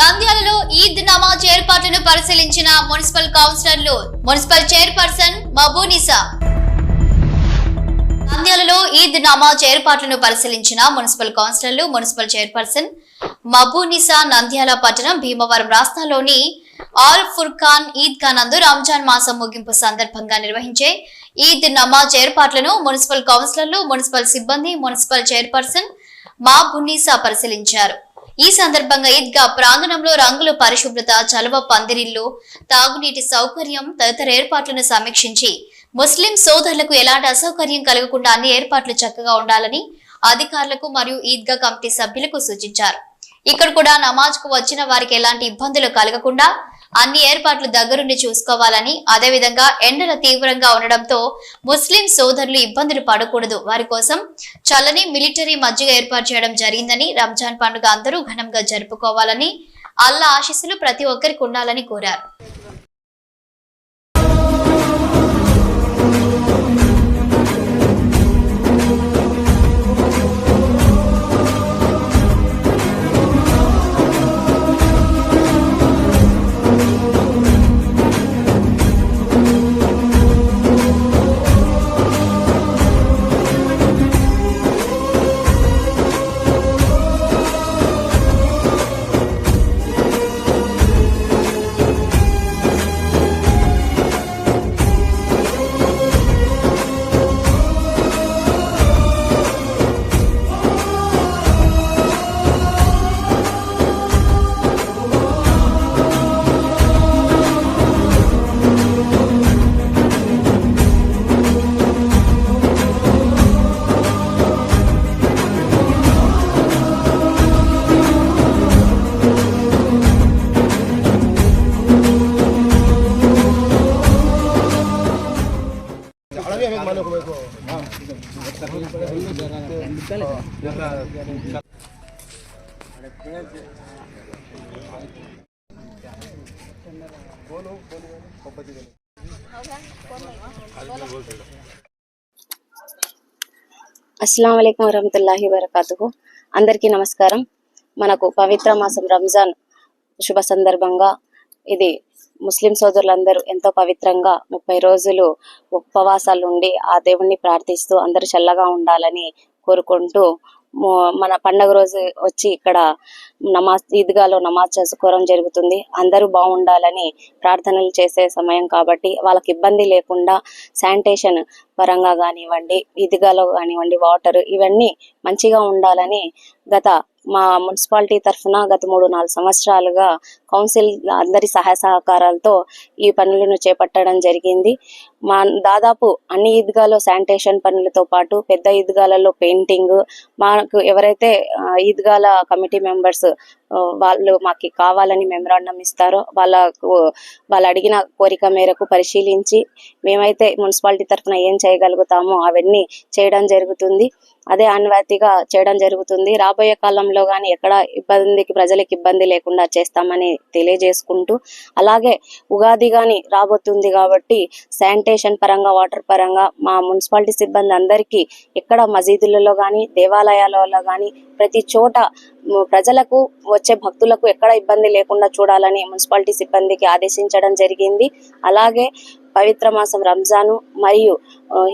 నంద్యాలలో ఈద్ నమాజ్ ఏర్పాట్లను పరిశీలించిన మున్సిపల్ కౌన్సిలర్లు మున్సిపల్ చైర్పర్సన్ మబూనిసా నంద్యాలలో ఈద్ నమాజ్ ఏర్పాట్లను పరిశీలించిన మున్సిపల్ కౌన్సిలర్లు మున్సిపల్ చైర్పర్సన్ మబూనిసా నంద్యాల పట్టణం భీమవరం రాష్ట్రంలోని ఆల్ ఫుర్ఖాన్ ఖాన్ నందు రంజాన్ మాసం ముగింపు సందర్భంగా నిర్వహించే ఈద్ నమాజ్ ఏర్పాట్లను మున్సిపల్ కౌన్సిలర్లు మున్సిపల్ సిబ్బంది మున్సిపల్ చైర్పర్సన్ మా బున్నీసా పరిశీలించారు. ఈ సందర్భంగా ఈద్గా ప్రాంగణంలో రంగుల పరిశుభ్రత చలవ పందిరిల్లు తాగునీటి సౌకర్యం తదితర ఏర్పాట్లను సమీక్షించి ముస్లిం సోదరులకు ఎలాంటి అసౌకర్యం కలగకుండా అన్ని ఏర్పాట్లు చక్కగా ఉండాలని అధికారులకు మరియు ఈద్గా కమిటీ సభ్యులకు సూచించారు. ఇక్కడ కూడా నమాజ్కు వచ్చిన వారికి ఎలాంటి ఇబ్బందులు కలగకుండా అన్ని ఏర్పాట్లు దగ్గరుండి చూసుకోవాలని అదేవిధంగా ఎండల తీవ్రంగా ఉండడంతో ముస్లిం సోదరులు ఇబ్బందులు పడకూడదు. వారి కోసం చల్లని మిలిటరీ మజ్జిగ ఏర్పాటు చేయడం జరిగిందని రంజాన్ పండుగ అందరూ ఘనంగా జరుపుకోవాలని అల్లా ఆశీస్సులు ప్రతి ఒక్కరికి ఉండాలని కోరారు. అస్సలం అయికం వరహతుల్లాహి వరకాతుహు అందరికీ నమస్కారం. మనకు పవిత్ర మాసం రంజాన్ శుభ సందర్భంగా ఇది ముస్లిం సోదరులందరూ ఎంతో పవిత్రంగా ముప్పై రోజులు ఉపవాసాలు ఉండి ఆ దేవుణ్ణి ప్రార్థిస్తూ అందరూ చల్లగా ఉండాలని కోరుకుంటూ మన పండగ రోజు వచ్చి ఇక్కడ నమాజ్ ఈద్గాలో నమాజ్ చేసుకోవడం జరుగుతుంది. అందరూ బాగుండాలని ప్రార్థనలు చేసే సమయం కాబట్టి వాళ్ళకి ఇబ్బంది లేకుండా శానిటేషన్ పరంగా కానివ్వండి ఈద్గాలో కానివ్వండి వాటర్ ఇవన్నీ మంచిగా ఉండాలని గత మా మున్సిపాలిటీ తరఫున గత మూడు నాలుగు సంవత్సరాలుగా కౌన్సిల్ అందరి సహాయ సహకారాలతో ఈ పనులను చేపట్టడం జరిగింది. మా దాదాపు అన్ని ఈద్గాలో శానిటేషన్ పనులతో పాటు పెద్ద ఈద్గాలలో పెయింటింగ్ మాకు ఎవరైతే ఈద్గాల కమిటీ మెంబర్స్ వాళ్ళు మాకు కావాలని మెమరాండం ఇస్తారో వాళ్ళకు వాళ్ళు అడిగిన కోరిక మేరకు పరిశీలించి మేమైతే మున్సిపాలిటీ తరఫున ఏం చేయగలుగుతామో అవన్నీ చేయడం జరుగుతుంది. అదే ఆన్వాతిగా చేయడం జరుగుతుంది. రాబోయే కాలంలో కానీ ఎక్కడ ఇబ్బందికి ప్రజలకు ఇబ్బంది లేకుండా చేస్తామని తెలియజేసుకుంటూ అలాగే ఉగాది కానీ రాబోతుంది కాబట్టి శానిటేషన్ పరంగా వాటర్ పరంగా మా మున్సిపాలిటీ సిబ్బంది అందరికీ ఎక్కడ మసీదులలో కానీ దేవాలయాలలో కానీ ప్రతి చోట ప్రజలకు వచ్చే భక్తులకు ఎక్కడ ఇబ్బంది లేకుండా చూడాలని మున్సిపాలిటీ సిబ్బందికి ఆదేశించడం జరిగింది. అలాగే పవిత్ర మాసం రంజాను మరియు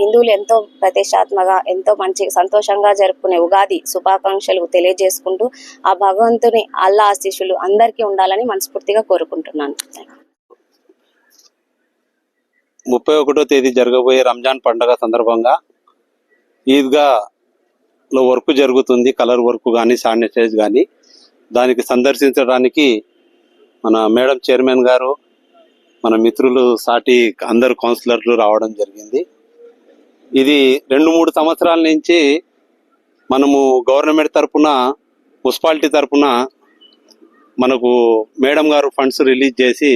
హిందువులు ఎంతో ప్రతిష్టాత్మగా ఎంతో మంచి సంతోషంగా జరుపుకునే ఉగాది శుభాకాంక్షలు తెలియజేసుకుంటూ ఆ భగవంతుని అల్లా ఆశీస్సులు అందరికీ ఉండాలని మనస్ఫూర్తిగా కోరుకుంటున్నాను. ముప్పై ఒకటో తేదీ జరగబోయే రంజాన్ పండగ సందర్భంగా ఈద్గా లో వర్క్ జరుగుతుంది కలర్ వర్క్ కానీ శానిటైజ్ కానీ దానికి సందర్శించడానికి మన మేడం చైర్మన్ గారు మన మిత్రులు సాటి అందరు కౌన్సిలర్లు రావడం జరిగింది. ఇది రెండు మూడు సంవత్సరాల నుంచి మనము గవర్నమెంట్ తరఫున మున్సిపాలిటీ తరపున మనకు మేడం గారు ఫండ్స్ రిలీజ్ చేసి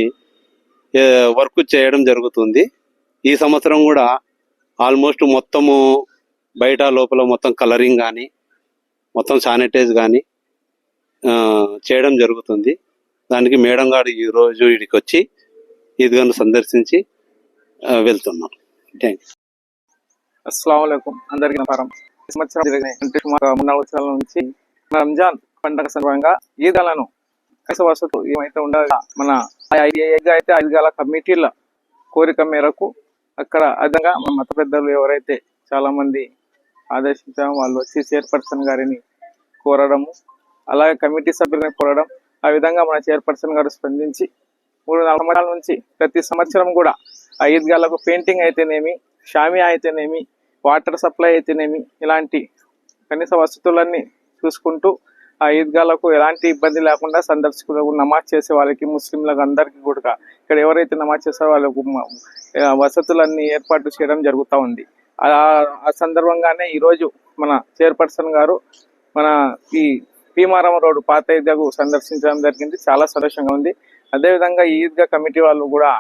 వర్క్ చేయడం జరుగుతుంది. ఈ సంవత్సరం కూడా ఆల్మోస్ట్ మొత్తము బయట లోపల మొత్తం కలరింగ్ కానీ మొత్తం శానిటైజ్ కానీ చేయడం జరుగుతుంది. దానికి మేడం గారు ఈ రోజు ఇక్కడికి వచ్చి ఈద్గాను సందర్శించి వెళ్తున్నాం. థ్యాంక్ అస్సలం అందరికీ నమస్కారం. సంవత్సరం అంటే సుమారు మూడు నాలుగు సంవత్సరాల నుంచి రంజాన్ పండుగ సందర్భంగా ఈదలను కనీస వసతులు ఏమైతే ఉండాలి మన అయితే ఐదుగాల కమిటీల కోరిక మేరకు అక్కడ అదంగా మన మత పెద్దలు ఎవరైతే చాలా మంది ఆదేశించడం వాళ్ళు వచ్చి చైర్పర్సన్ గారిని కోరడము అలాగే కమిటీ సభ్యులని కోరడం ఆ విధంగా మన చైర్పర్సన్ గారు స్పందించి మూడు నాలుగు సంవత్సరాల నుంచి ప్రతి సంవత్సరం కూడా ఆ ఈద్గాలకు పెయింటింగ్ అయితేనేమి షామియా అయితేనేమి వాటర్ సప్లై అయితేనేమి ఇలాంటి కనీస వసతులన్నీ చూసుకుంటూ ఆ ఈద్గాలకు ఎలాంటి ఇబ్బంది లేకుండా సందర్శకులకు నమాజ్ చేసే వాళ్ళకి ముస్లింలకు అందరికీ కూడా ఇక్కడ ఎవరైతే నమాజ్ చేస్తారో వాళ్ళకు వసతులన్నీ ఏర్పాటు చేయడం జరుగుతూ ఉంది. ఆ సందర్భంగానే ఈరోజు మన చైర్పర్సన్ గారు మన ఈ భీమారామ రోడ్డు పాత ఈద్గాకు సందర్శించడం జరిగింది. చాలా సంతోషంగా ఉంది. అదేవిధంగా ఈద్గా కమిటీ వాళ్ళు కూడా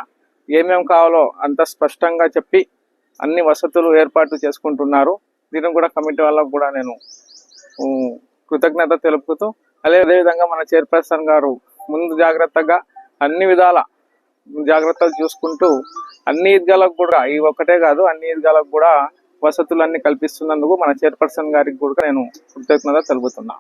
ఏమేం కావాలో అంత స్పష్టంగా చెప్పి అన్ని వసతులు ఏర్పాటు చేసుకుంటున్నారు. దీనికి కూడా కమిటీ వాళ్ళకు కూడా నేను కృతజ్ఞత తెలుపుతూ అదే అదేవిధంగా మన చైర్పర్సన్ గారు ముందు జాగ్రత్తగా అన్ని విధాల జాగ్రత్తలు చూసుకుంటూ అన్ని ఈద్గాలకు కూడా ఈ ఒక్కటే కాదు అన్ని ఈద్గాలకు కూడా వసతులన్నీ కల్పిస్తున్నందుకు మన చైర్పర్సన్ గారికి కూడా నేను కృతజ్ఞత తెలుపుతున్నా.